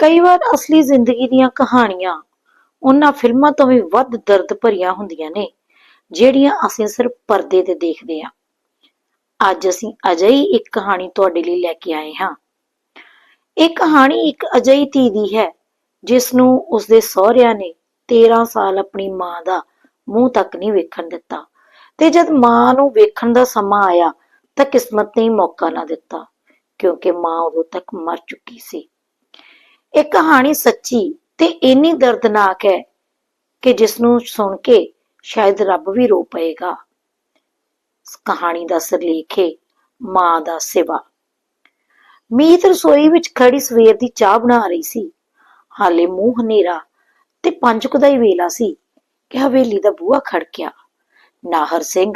ਕਈ ਵਾਰ ਅਸਲੀ ਜ਼ਿੰਦਗੀ ਦੀਆਂ ਕਹਾਣੀਆਂ ਉਹਨਾਂ ਫਿਲਮਾਂ ਤੋਂ ਵੀ ਵੱਧ ਦਰਦ ਭਰੀਆਂ ਹੁੰਦੀਆਂ ਨੇ, ਜਿਹੜੀਆਂ ਅਸੀਂ ਸਿਰਫ ਪਰਦੇ ਤੇ ਦੇਖਦੇ ਹਾਂ। ਅੱਜ ਅਸੀਂ ਅਜਿਹੀ ਇੱਕ ਕਹਾਣੀ ਤੁਹਾਡੇ ਲਈ ਲੈ ਕੇ ਆਏ ਹਾਂ। ਇਹ ਕਹਾਣੀ ਇੱਕ ਅਜਿਹੀ ਧੀ ਦੀ ਹੈ, ਜਿਸ ਨੂੰ ਉਸਦੇ ਸਹੁਰਿਆਂ ਨੇ 13 ਸਾਲ ਆਪਣੀ ਮਾਂ ਦਾ ਮੂੰਹ ਤੱਕ ਨਹੀਂ ਵੇਖਣ ਦਿੱਤਾ ਤੇ ਜਦ ਮਾਂ ਨੂੰ ਵੇਖਣ ਦਾ ਸਮਾਂ ਆਇਆ ਤਾਂ ਕਿਸਮਤ ਨੇ ਮੌਕਾ ਨਾ ਦਿੱਤਾ, ਕਿਉਂਕਿ ਮਾਂ ਉਦੋਂ ਤੱਕ ਮਰ ਚੁੱਕੀ ਸੀ। ਇਹ ਕਹਾਣੀ ਸੱਚੀ ਤੇ ਇੰਨੀ ਦਰਦਨਾਕ ਹੈ ਕਿ ਜਿਸ ਨੂੰ ਸੁਣ ਕੇ ਸ਼ਾਇਦ ਰੱਬ ਵੀ ਰੋ ਪਏਗਾ। ਕਹਾਣੀ ਦਾ ਸਿਰਲੇਖ ਹੈ ਮਾਂ ਦਾ ਸਿਵਾ। ਮੀਤ ਰਸੋਈ ਵਿੱਚ ਖੜੀ ਸਵੇਰ ਦੀ ਚਾਹ ਬਣਾ ਰਹੀ ਸੀ। ਹਾਲੇ ਮੂੰਹ ਹਨੇਰਾ ਤੇ ਪੰਜ ਕੁ ਦਾ ਹੀ ਵੇਲਾ ਸੀ ਕਿ ਹਵੇਲੀ ਦਾ ਬੂਹਾ ਖੜਕਿਆ। ਨਾਹਰ ਸਿੰਘ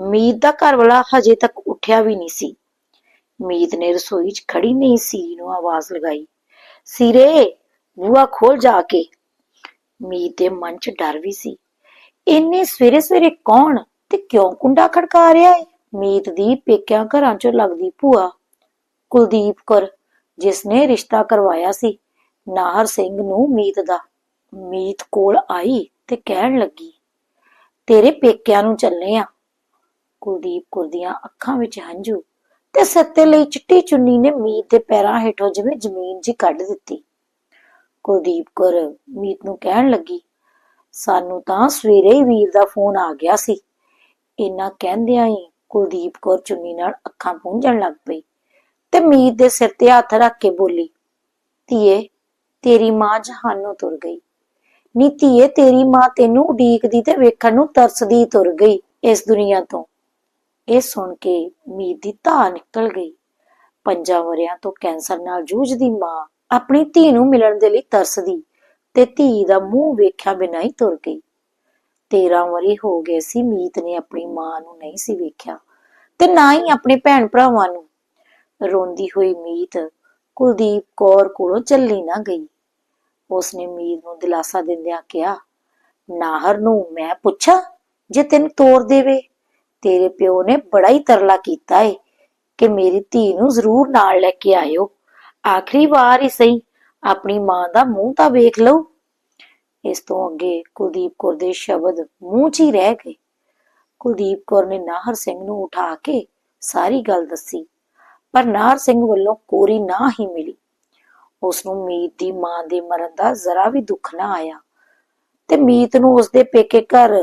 ਮੀਤ ਦਾ ਘਰ ਵਾਲਾ ਹਜੇ ਤੱਕ ਉੱਠਿਆ ਵੀ ਨਹੀਂ ਸੀ। ਮੀਤ ਨੇ ਰਸੋਈ 'ਚ ਖੜੀ ਨਹੀਂ ਸੀ ਨੂੰ ਆਵਾਜ਼ ਲਗਾਈ। ਸਿਰੇ ਬੂਆ ਖੋਲ ਜਾ ਕੇ। ਮੀਤ ਦੇ ਮਨ 'ਚ ਡਰ ਵੀ ਸੀ। ਇੰਨੇ ਸਵੇਰੇ ਸਵੇਰੇ ਕੌਣ ਤੇ ਕਿਉਂ ਕੁੰਡਾ ਖੜਕਾ ਰਿਹਾ ਹੈ ਮੀਤ ਦੀ ਪੇਕਿਆਂ ਘਰਾਂ 'ਚੋਂ ਲੱਗਦੀ ਭੂਆ। ਕੁਲਦੀਪ ਕੌਰ, ਜਿਸ ਨੇ ਰਿਸ਼ਤਾ ਕਰਵਾਇਆ ਸੀ, ਨਾਹਰ ਸਿੰਘ ਨੂੰ ਮੀਤ ਦਾ। ਮੀਤ ਕੋਲ ਆਈ ਤੇ ਕਹਿਣ ਲੱਗੀ, ਤੇਰੇ ਪੇਕਿਆਂ ਨੂੰ ਚੱਲੇ ਆ। ਕੁਲਦੀਪ ਕੌਰ ਦੀਆਂ ਅੱਖਾਂ ਵਿੱਚ ਹੰਝੂ। ਤੇ ਸੱਤੇ ਲਈ ਚਿੱਟੀ ਚੁੰਨੀ ਨੇ ਮੀਤ ਦੇ ਪੈਰਾਂ ਹੇਠੋਂ ਜਿਵੇਂ ਜ਼ਮੀਨ ਜੀ ਕੱਢ ਦਿੱਤੀ। ਕੁਲਦੀਪ ਕੌਰ ਮੀਤ ਨੂੰ ਕਹਿਣ ਲੱਗੀ, ਸਾਨੂੰ ਤਾਂ ਸਵੇਰੇ ਹੀ ਵੀਰ ਦਾ ਫੋਨ ਆ ਗਿਆ ਸੀ। ਇੰਨਾ ਕਹਿੰਦਿਆਂ ਹੀ ਕੁਲਦੀਪ ਕੌਰ ਚੁੰਨੀ ਨਾਲ ਅੱਖਾਂ ਪੂੰਝਣ ਲੱਗ ਪਈ ਤੇ ਮੀਤ ਦੇ ਸਿਰ ਤੇ ਹੱਥ ਰੱਖ ਕੇ ਬੋਲੀ, ਧੀਏ, ਤੇਰੀ ਮਾਂ ਜਹਾਨੋਂ ਤੁਰ ਗਈ। ਨੀ ਧੀਏ, ਤੇਰੀ ਮਾਂ ਤੈਨੂੰ ਉਡੀਕਦੀ ਤੇ ਵੇਖਣ ਨੂੰ ਤਰਸਦੀ ਤੁਰ ਗਈ ਇਸ ਦੁਨੀਆ ਤੋਂ। ਇਹ ਸੁਣ ਕੇ ਮੀਤ ਦੀ ਧਾ ਨਿਕਲ ਗਈ। ਪੰਜਾਂ ਵਰਿਆਂ ਤੋਂ ਕੈਂਸਰ ਨਾਲ ਜੂਝਦੀ ਮਾਂ ਆਪਣੀ ਧੀ ਨੂੰ ਮਿਲਣ ਦੇ ਲਈ ਤਰਸਦੀ ਤੇ ਧੀ ਦਾ ਮੂੰਹ ਵੇਖਿਆ ਬਿਨਾਂ ਹੀ ਤੁਰ ਗਈ। 13 ਵਰੇ ਹੋ ਗਏ ਸੀ, ਮੀਤ ਨੇ ਆਪਣੀ ਮਾਂ ਨੂੰ ਨਹੀਂ ਸੀ ਵੇਖਿਆ ਤੇ ਨਾ ਹੀ ਆਪਣੇ ਭੈਣ ਭਰਾਵਾਂ ਨੂੰ। ਰੋਂਦੀ ਹੋਈ ਮੀਤ ਕੁਲਦੀਪ ਕੌਰ ਕੋਲੋਂ ਚੱਲੀ ਨਾ ਗਈ। ਉਸਨੇ ਮੀਤ ਨੂੰ ਦਿਲਾਸਾ ਦਿੰਦਿਆਂ ਕਿਹਾ, ਨਾਹਰ ਨੂੰ ਮੈਂ ਪੁੱਛਾਂ ਜੇ ਤੈਨੂੰ ਤੋਰ ਦੇਵੇ? ਤੇਰੇ ਪਿਓ ਨੇ ਬੜਾ ਹੀ ਤਰਲਾ ਕੀਤਾ ਏ ਕਿ ਮੇਰੀ ਧੀ ਨੂੰ ਜ਼ਰੂਰ ਨਾਲ ਲੈ ਕੇ ਆਇਓ। ਆਖਰੀ ਵਾਰ ਹੀ ਸਹੀ, ਆਪਣੀ ਮਾਂ ਦਾ ਮੂੰਹ ਤਾਂ ਵੇਖ ਲਓ ਇਸ ਤੋਂ ਅੱਗੇ ਕੁਲਦੀਪ ਕੌਰ ਦੇ ਸ਼ਬਦ ਮੂੰਹ 'ਚ ਹੀ ਰਹਿ ਗਏ। ਕੁਲਦੀਪ ਕੌਰ ਨੇ ਨਾਹਰ ਸਿੰਘ ਨੂੰ ਉਠਾ ਕੇ ਸਾਰੀ ਗੱਲ ਦੱਸੀ, ਪਰ ਨਾਹਰ ਸਿੰਘ ਵੱਲੋਂ ਕੋਰੀ ਨਾ ਹੀ ਮਿਲੀ। ਉਸ ਨੂੰ ਮੀਤ ਦੀ ਮਾਂ ਦੇ ਮਰਨ ਦਾ ਜ਼ਰਾ ਵੀ ਦੁੱਖ ਨਾ ਆਇਆ ਤੇ ਮੀਤ ਨੂੰ ਉਸਦੇ ਪੇਕੇ ਘਰ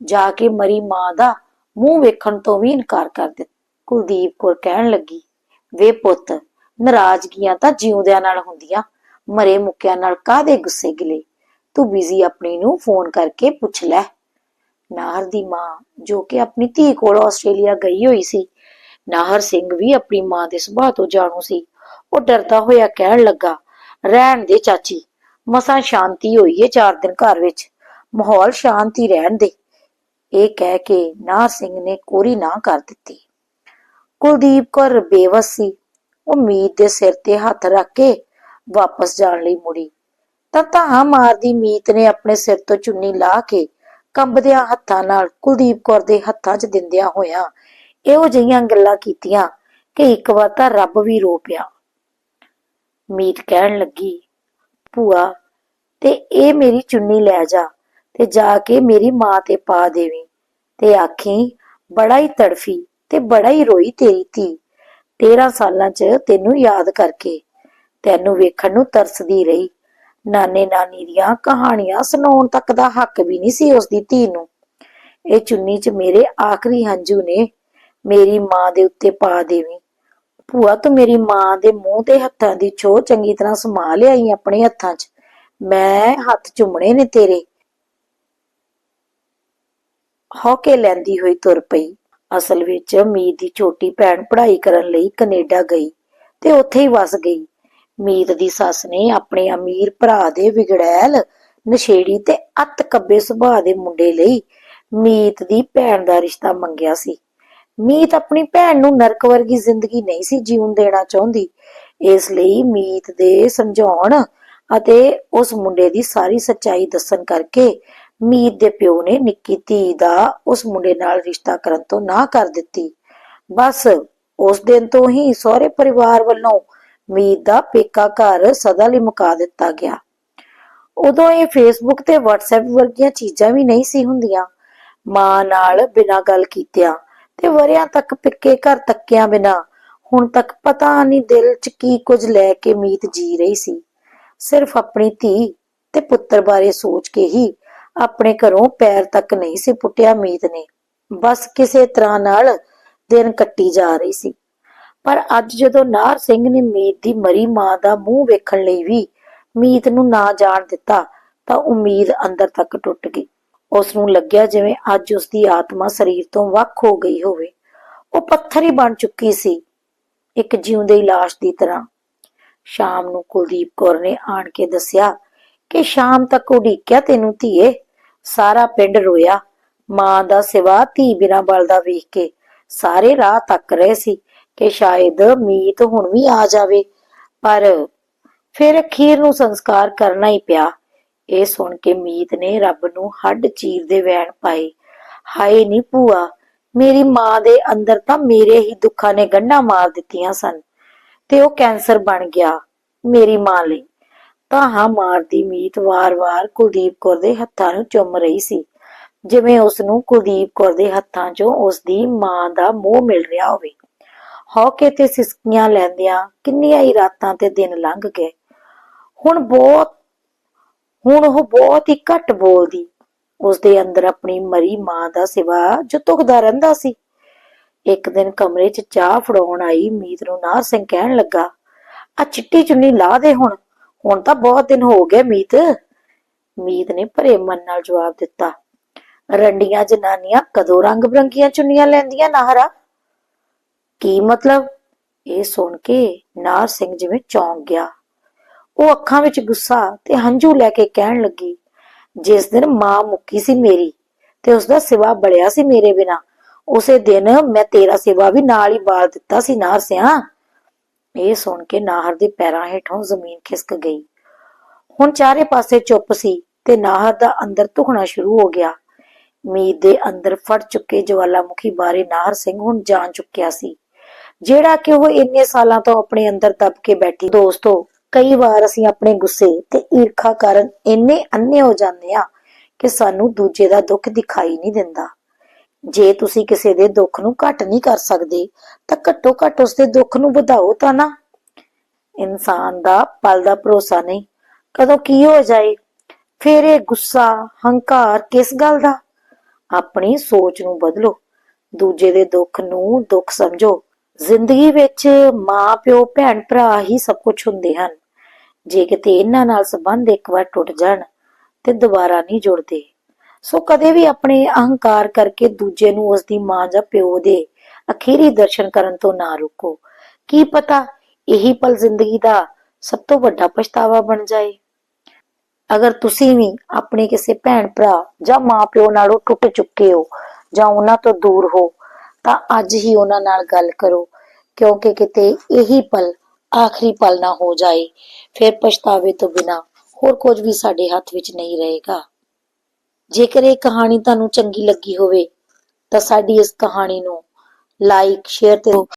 ਜਾ ਕੇ ਮਰੀ ਮਾਂ ਦਾ ਮੂੰਹ ਵੇਖਣ ਤੋਂ ਵੀ ਇਨਕਾਰ ਕਰ ਦਿੱਤਾ। ਕੁਲਦੀਪ ਕੌਰ ਕਹਿਣ ਲੱਗੀ, ਵੇ ਪੁੱਤ, ਨਾਰਾਜ਼ਗੀਆਂ ਤਾਂ ਜਿਉਂਦਿਆਂ ਨਾਲ ਹੁੰਦੀਆਂ, ਮਰੇ ਮੁੱਕਿਆਂ ਨਾਲ ਕਾਦੇ ਗੁੱਸੇ ਗਿਲੇ? ਤੂੰ ਬਿਜ਼ੀ ਆਪਣੀ ਨੂੰ ਫੋਨ ਕਰਕੇ ਪੁੱਛ ਲੈ। ਨਾਹਰ ਦੀ ਮਾਂ, ਜੋ ਕਿ ਆਪਣੀ ਧੀ ਕੋਲ ਆਸਟ੍ਰੇਲੀਆ ਗਈ ਹੋਈ ਸੀ, ਨਾਹਰ ਸਿੰਘ ਵੀ ਆਪਣੀ ਮਾਂ ਦੇ ਸੁਭਾਅ ਤੋਂ ਜਾਣੂ ਸੀ। ਉਹ ਡਰਦਾ ਹੋਇਆ ਕਹਿਣ ਲੱਗਾ, ਰਹਿਣ ਦੇ ਚਾਚੀ, ਮਸਾਂ ਸ਼ਾਂਤੀ ਹੋਈ ਏ ਚਾਰ ਦਿਨ ਘਰ ਵਿੱਚ, ਮਾਹੌਲ ਸ਼ਾਂਤੀ ਰਹਿਣ ਦੇ। ਇਹ ਕਹਿ ਕੇ ਨਾ ਸਿੰਘ ਨੇ ਕੋਰੀ ਨਾ ਕਰ ਦਿੱਤੀ। ਕੁਲਦੀਪ ਕੌਰ ਬੇਵਸ ਸੀ। ਉਹ ਮੀਤ ਦੇ ਸਿਰ ਤੇ ਹੱਥ ਰੱਖ ਕੇ ਵਾਪਸ ਜਾਣ ਲਈ ਮੁੜੀ। ਤਾਂ ਧਾਹਾਂ ਮਾਰਦੀ ਮੀਤ ਨੇ ਆਪਣੇ ਸਿਰ ਤੋਂ ਚੁੰਨੀ ਲਾ ਕੇ ਕੰਬਦਿਆਂ ਹੱਥਾਂ ਨਾਲ ਕੁਲਦੀਪ ਕੌਰ ਦੇ ਹੱਥਾਂ 'ਚ ਦਿੰਦਿਆਂ ਹੋਇਆਂ ਇਹੋ ਜਿਹੀਆਂ ਗੱਲਾਂ ਕੀਤੀਆਂ ਕਿ ਇੱਕ ਵਾਰ ਤਾਂ ਰੱਬ ਵੀ ਰੋ ਪਿਆ। ਮੀਤ ਕਹਿਣ ਲੱਗੀ, ਭੂਆ, ਤੇ ਇਹ ਮੇਰੀ ਚੁੰਨੀ ਲੈ ਜਾ। ਤੇ ਜਾ ਕੇ ਮੇਰੀ ਮਾਂ ਤੇ ਪਾ ਦੇਵੀਂ। ਤੇ ਆਖੀ, ਬੜਾ ਹੀ ਤੜਫੀ ਤੇ ਬੜਾ ਹੀ ਰੋਈ ਤੇਰੀ ਧੀ। 13 ਸਾਲਾਂ 'ਚ ਤੈਨੂੰ ਯਾਦ ਕਰਕੇ ਤੈਨੂੰ ਵੇਖਣ ਨੂੰ ਤਰਸਦੀ ਰਹੀ। ਨਾਨੇ ਨਾਨੀ ਦੀਆਂ ਕਹਾਣੀਆਂ ਸੁਣਾਉਣ ਤੱਕ ਦਾ ਹੱਕ ਵੀ ਨਹੀਂ ਸੀ ਉਸ ਦੀ ਧੀ ਨੂੰ। ਇਹ ਚੁੰਨੀ 'ਚ ਮੇਰੇ ਆਖਰੀ ਹੰਝੂ ਨੇ। ਮੇਰੀ ਮਾਂ ਦੇ ਉੱਤੇ ਪਾ ਦੇਵੀਂ। ਭੂਆ, ਤੂੰ ਮੇਰੀ ਮਾਂ ਦੇ ਮੂੰਹ ਤੇ ਹੱਥਾਂ ਦੀ ਛੋ ਚੰਗੀ ਤਰ੍ਹਾਂ ਸਮਾ ਲਿਆਈ ਆਪਣੇ ਹੱਥਾਂ 'ਚ। ਮੈਂ ਹੱਥ ਚੁੰਮਣੇ ਨੇ ਤੇਰੇ। ਹੌਕੇ ਲੈਂਦੀ ਹੋਈ ਤੁਰ ਪਈ। ਅਸਲ ਵਿੱਚ ਮੀਤ ਦੀ ਛੋਟੀ ਭੈਣ ਪੜ੍ਹਾਈ ਕਰਨ ਲਈ ਕੈਨੇਡਾ ਗਈ ਤੇ ਉੱਥੇ ਹੀ ਵਸ ਗਈ। ਮੀਤ ਦੀ ਸੱਸ ਨੇ ਆਪਣੇ ਅਮੀਰ ਭਰਾ ਦੇ ਵਿਗੜੈਲ ਨਸ਼ੇੜੀ ਤੇ ਅਤ ਕੱਬੇ ਸੁਭਾਅ ਦੇ ਮੁੰਡੇ ਲਈ ਮੀਤ ਦੀ ਭੈਣ ਦਾ ਰਿਸ਼ਤਾ ਮੰਗਿਆ ਸੀ। ਮੀਤ ਆਪਣੀ ਭੈਣ ਨੂੰ ਨਰਕ ਵਰਗੀ ਜ਼ਿੰਦਗੀ ਨਹੀਂ ਸੀ ਜੀਉਣ ਦੇਣਾ ਚਾਹੁੰਦੀ। ਇਸ ਲਈ ਮੀਤ ਦੇ ਸਮਝਾਉਣ ਅਤੇ ਉਸ ਮੁੰਡੇ ਦੀ ਸਾਰੀ ਸੱਚਾਈ ਦੱਸਣ ਕਰਕੇ ਮੀਤ ਦੇ ਪਿਓ ਨੇ ਨਿੱਕੀ ਧੀ ਦਾ ਉਸ ਮੁੰਡੇ ਨਾਲ ਰਿਸ਼ਤਾ ਕਰਨ ਤੋਂ ਨਾ ਕਰ ਦਿੱਤੀ। ਬਸ ਉਸ ਦਿਨ ਤੋਂ ਹੀ ਸਹੁਰੇ ਪਰਿਵਾਰ ਵੱਲੋਂ ਮੀਤ ਦਾ ਪੇਕਾ ਘਰ ਸਦਾ ਲਈ ਮੁਕਾ ਦਿੱਤਾ ਗਿਆ। ਉਦੋਂ ਇਹ ਫੇਸਬੁੱਕ ਤੇ WhatsApp ਵਰਗੀਆਂ ਚੀਜ਼ਾਂ ਵੀ ਨਹੀਂ ਸੀ ਹੁੰਦੀਆਂ। ਮਾਂ ਨਾਲ ਬਿਨਾਂ ਗੱਲ ਕੀਤਿਆਂ ਤੇ ਵਰਿਆਂ ਤੱਕ ਪਿੱਕੇ ਘਰ ਤੱਕਿਆਂ ਬਿਨਾਂ, ਹੁਣ ਤੱਕ ਪਤਾ ਨਹੀਂ ਦਿਲ 'ਚ ਕੀ ਕੁਝ ਲੈ ਕੇ ਮੀਤ ਜੀ ਰਹੀ ਸੀ। ਸਿਰਫ ਆਪਣੀ ਧੀ ਤੇ ਪੁੱਤਰ ਬਾਰੇ ਸੋਚ ਕੇ ਹੀ ਆਪਣੇ ਘਰੋਂ ਪੈਰ ਤੱਕ ਨਹੀਂ ਸੀ ਪੁੱਟਿਆ, ਮੀਤ ਨੇ। ਬਸ ਕਿਸੇ ਤਰ੍ਹਾਂ ਨਾਲ ਦਿਨ ਕੱਟੀ ਜਾ ਰਹੀ ਸੀ। ਪਰ ਅੱਜ ਜਦੋਂ ਨਾਰ ਸਿੰਘ ਨੇ ਮੀਤ ਦੀ ਮਰੀ ਮਾਂ ਦਾ ਮੂੰਹ ਵੇਖਣ ਲਈ ਵੀ ਮੀਤ ਨੂੰ ਨਾ ਜਾਣ ਦਿੱਤਾ, ਤਾਂ ਉਮੀਦ ਅੰਦਰ ਤੱਕ ਟੁੱਟ ਗਈ। ਉਸ ਨੂੰ ਲੱਗਿਆ ਜਿਵੇਂ ਅੱਜ ਉਸ ਦੀ ਆਤਮਾ ਸਰੀਰ ਤੋਂ ਵੱਖ ਹੋ ਗਈ ਹੋਵੇ। ਉਹ ਪੱਥਰ ਹੀ ਬਣ ਚੁੱਕੀ ਸੀ, ਇੱਕ ਜਿਉਂਦੀ ਲਾਸ਼ ਦੀ ਤਰ੍ਹਾਂ। ਸ਼ਾਮ ਨੂੰ ਕੁਲਦੀਪ ਕੌਰ ਨੇ ਆਣ ਕੇ ਦੱਸਿਆ ਕਿ ਸ਼ਾਮ ਤੱਕ ਉਡੀਕਿਆ, ਤੈਨੂੰ ਧੀਏ ਸਾਰਾ ਪਿੰਡ ਰੋਇਆ। ਮਾਂ ਦਾ ਸਿਵਾ ਧੀ ਬਿਨਾਂ ਬਲਦਾ ਵੇਖ ਕੇ ਸਾਰੇ ਰਾਹ ਤੱਕ ਰਹੇ ਸੀ ਕਿ ਸ਼ਾਇਦ ਮੀਤ ਹੁਣ ਵੀ ਆ ਜਾਵੇ। ਪਰ ਫਿਰ ਅਖੀਰ ਨੂੰ ਸੰਸਕਾਰ ਕਰਨਾ ਹੀ ਪਿਆ। ਇਹ ਸੁਣ ਕੇ ਮੀਤ ਨੇ ਰੱਬ ਨੂੰ ਹੱਡ ਚੀਰ ਦੇ ਵੈਣ ਪਾਏ। ਹਾਏ ਨੀ ਭੂਆ, ਮੇਰੀ ਮਾਂ ਦੇ ਅੰਦਰ ਤਾਂ ਮੇਰੇ ਹੀ ਦੁੱਖਾਂ ਨੇ ਗੰਢਾਂ ਮਾਰ ਦਿੱਤੀਆਂ ਸਨ ਤੇ ਉਹ ਕੈਂਸਰ ਬਣ ਗਿਆ। ਮੇਰੀ ਮਾਂ ਲਈ ਤਾਹਾਂ ਮਾਰਦੀ ਮੀਤ ਵਾਰ-ਵਾਰ ਕੁਲਦੀਪ ਕੌਰ ਦੇ ਹੱਥਾਂ ਨੂੰ ਚੁੰਮ ਰਹੀ ਸੀ। ਜਿਵੇਂ ਉਸ ਨੂੰ ਕੁਲਦੀਪ ਕੌਰ ਦੇ ਹੱਥਾਂ 'ਚੋਂ ਉਸ ਦੀ ਮਾਂ ਦਾ ਮੋਹ ਮਿਲ ਰਿਹਾ ਹੋਵੇ। ਹੌਕੇ ਤੇ ਸਿਸਕੀਆਂ ਲੈਂਦਿਆਂ ਕਿੰਨੀਆਂ ਹੀ ਰਾਤਾਂ ਤੇ ਦਿਨ ਲੰਘ ਗਏ। ਹੁਣ ਬਹੁਤ, ਹੁਣ ਉਹ ਬਹੁਤ ਹੀ ਘੱਟ ਬੋਲਦੀ। ਉਸ ਦੇ ਅੰਦਰ ਆਪਣੀ ਮਰੀ ਮਾਂ ਦਾ ਸਿਵਾ ਜੋ ਤੁਖਦਾ ਰਹਿੰਦਾ ਸੀ। ਇੱਕ ਦਿਨ ਕਮਰੇ 'ਚ ਚਾਹ ਫੜਾਉਣ ਆਈ ਮੀਤ ਨੂੰ ਨਾਰ ਸਿੰਘ ਕਹਿਣ ਲੱਗਾ, ਆ ਚਿੱਟੀ ਚੁੰਨੀ ਲਾ ਦੇ ਹੁਣ। ਹੁਣ ਤਾਂ ਬਹੁਤ ਦਿਨ ਹੋ ਗਏ ਮੀਤ। ਮੀਤ ਨੇ ਭਰੇ ਮਨ ਨਾਲ ਜਵਾਬ ਦਿੱਤਾ, ਰੰਡੀਆਂ ਜਨਾਨੀਆਂ ਕਦੋਂ ਰੰਗ ਬਰੰਗੀਆਂ ਚੁੰਨੀਆਂ ਲੈਂਦੀਆਂ ਨਾਹਰਾ? ਕੀ ਮਤਲਬ? ਇਹ ਸੁਣ ਕੇ ਨਾਰ ਸਿੰਘ ਜਿਵੇਂ ਚੌਂਕ ਗਿਆ। ਉਹ ਅੱਖਾਂ ਵਿੱਚ ਗੁੱਸਾ ਤੇ ਹੰਝੂ ਲੈ ਕੇ ਕਹਿਣ ਲੱਗੀ, ਜਿਸ ਦਿਨ ਮਾਂ ਮੁੱਕੀ ਸੀ ਮੇਰੀ ਤੇ ਉਸ ਦਾ ਸਿਵਾ ਬੜਿਆ ਸੀ ਮੇਰੇ ਬਿਨਾ, ਉਸੇ ਦਿਨ ਮੈਂ ਤੇਰਾ ਸਿਵਾ ਵੀ ਨਾਲ ਹੀ ਬਾਲ ਦਿੱਤਾ ਸੀ ਨਾਰ ਸਿਆ। ਇਹ ਸੁਣ ਕੇ ਨਾਹਰ ਦੇ ਪੈਰਾਂ ਹੇਠੋਂ ਜ਼ਮੀਨ ਖਿਸਕ ਗਈ। ਹੁਣ ਚਾਰੇ ਪਾਸੇ ਚੁੱਪ ਸੀ ਤੇ ਨਾਹਰ ਦਾ ਅੰਦਰ ਧੁਖਣਾ ਸ਼ੁਰੂ ਹੋ ਗਿਆ। ਮੀਤ ਦੇ ਅੰਦਰ ਫੜ ਚੁੱਕੇ ਜਵਾਲਾਮੁਖੀ ਬਾਰੇ ਨਾਹਰ ਸਿੰਘ ਹੁਣ ਜਾਣ ਚੁੱਕਿਆ ਸੀ। ਜਿਹੜਾ ਕਿ ਉਹ ਇੰਨੇ ਸਾਲਾਂ ਤੋਂ ਆਪਣੇ ਅੰਦਰ ਦਬ ਕੇ ਬੈਠੀ। ਦੋਸਤੋ, ਕਈ ਵਾਰ ਅਸੀਂ ਆਪਣੇ ਗੁੱਸੇ ਤੇ ਈਰਖਾ ਕਾਰਨ ਇੰਨੇ ਅੰਨੇ ਹੋ ਜਾਂਦੇ ਆ ਕਿ ਸਾਨੂੰ ਦੂਜੇ ਦਾ ਦੁੱਖ ਦਿਖਾਈ ਨਹੀਂ ਦਿੰਦਾ। ਜੇ ਤੁਸੀਂ ਕਿਸੇ ਦੇ ਦੁੱਖ ਨੂੰ ਘੱਟ ਨਹੀਂ ਕਰ ਸਕਦੇ, ਤਾਂ ਘੱਟੋ ਘੱਟ ਉਸ ਦੇ ਦੁੱਖ ਨੂੰ ਵਧਾਓ ਤਾਂ ਨਾ। ਇਨਸਾਨ ਦਾ ਪਲ ਦਾ ਭਰੋਸਾ ਨਹੀਂ, ਕਦੋਂ ਕੀ ਹੋ ਜਾਏ? ਫਿਰ ਇਹ ਗੁੱਸਾ, ਹੰਕਾਰ ਕਿਸ ਗੱਲ ਦਾ? ਆਪਣੀ ਸੋਚ ਨੂੰ ਬਦਲੋ, ਦੂਜੇ ਦੇ ਦੁੱਖ ਨੂੰ ਦੁੱਖ ਸਮਝੋ। ਜ਼ਿੰਦਗੀ ਵਿੱਚ ਮਾਂ, ਪਿਓ, ਭੈਣ, ਭਰਾ ਹੀ ਸਭ ਕੁਝ ਹੁੰਦੇ ਹਨ। ਜੇ ਕਿਤੇ ਇਹਨਾਂ ਨਾਲ ਸੰਬੰਧ ਇੱਕ ਵਾਰ ਟੁੱਟ ਜਾਣ, ਤੇ ਦੁਬਾਰਾ ਨਹੀਂ ਜੁੜਦੇ। ਸੋ ਕਦੇ ਵੀ ਆਪਣੇ ਅਹੰਕਾਰ ਕਰਕੇ ਦੂਜੇ ਨੂੰ ਉਸ ਦੀ ਮਾਂ ਜਾਂ ਪਿਓ ਦੇ ਅਖੀਰੀ ਦਰਸ਼ਨ ਕਰਨ ਤੋਂ ਨਾ ਰੁਕੋ। ਕੀ ਪਤਾ ਇਹੀ ਪਲ ਜ਼ਿੰਦਗੀ ਦਾ ਸਭ ਤੋਂ ਵੱਡਾ ਪਛਤਾਵਾ ਬਣ ਜਾਏ? ਅਗਰ ਤੁਸੀਂ ਵੀ ਆਪਣੇ ਕਿਸੇ ਭੈਣ, ਭਰਾ ਜਾਂ ਮਾਪਿਓ ਨਾਲੋਂ ਟੁੱਟ ਚੁੱਕੇ ਹੋ ਜਾਂ ਉਹਨਾਂ ਤੋਂ ਦੂਰ ਹੋ, ਤਾਂ ਅੱਜ ਹੀ ਉਹਨਾਂ ਨਾਲ ਗੱਲ ਕਰੋ, ਕਿਉਂਕਿ ਕਿਤੇ ਇਹੀ ਪਲ ਆਖਰੀ ਪਲ ਨਾ ਹੋ ਜਾਏ। ਫਿਰ ਪਛਤਾਵੇ ਤੋਂ ਬਿਨਾ ਹੋਰ ਕੁਝ ਵੀ ਸਾਡੇ ਹੱਥ ਵਿੱਚ ਨਹੀਂ ਰਹੇਗਾ। ਜੇਕਰ ਇਹ ਕਹਾਣੀ ਤੁਹਾਨੂੰ ਚੰਗੀ ਲੱਗੀ ਹੋਵੇ, ਤਾਂ ਸਾਡੀ ਇਸ ਕਹਾਣੀ ਨੂੰ ਲਾਈਕ ਸ਼ੇਅਰ ਤੇ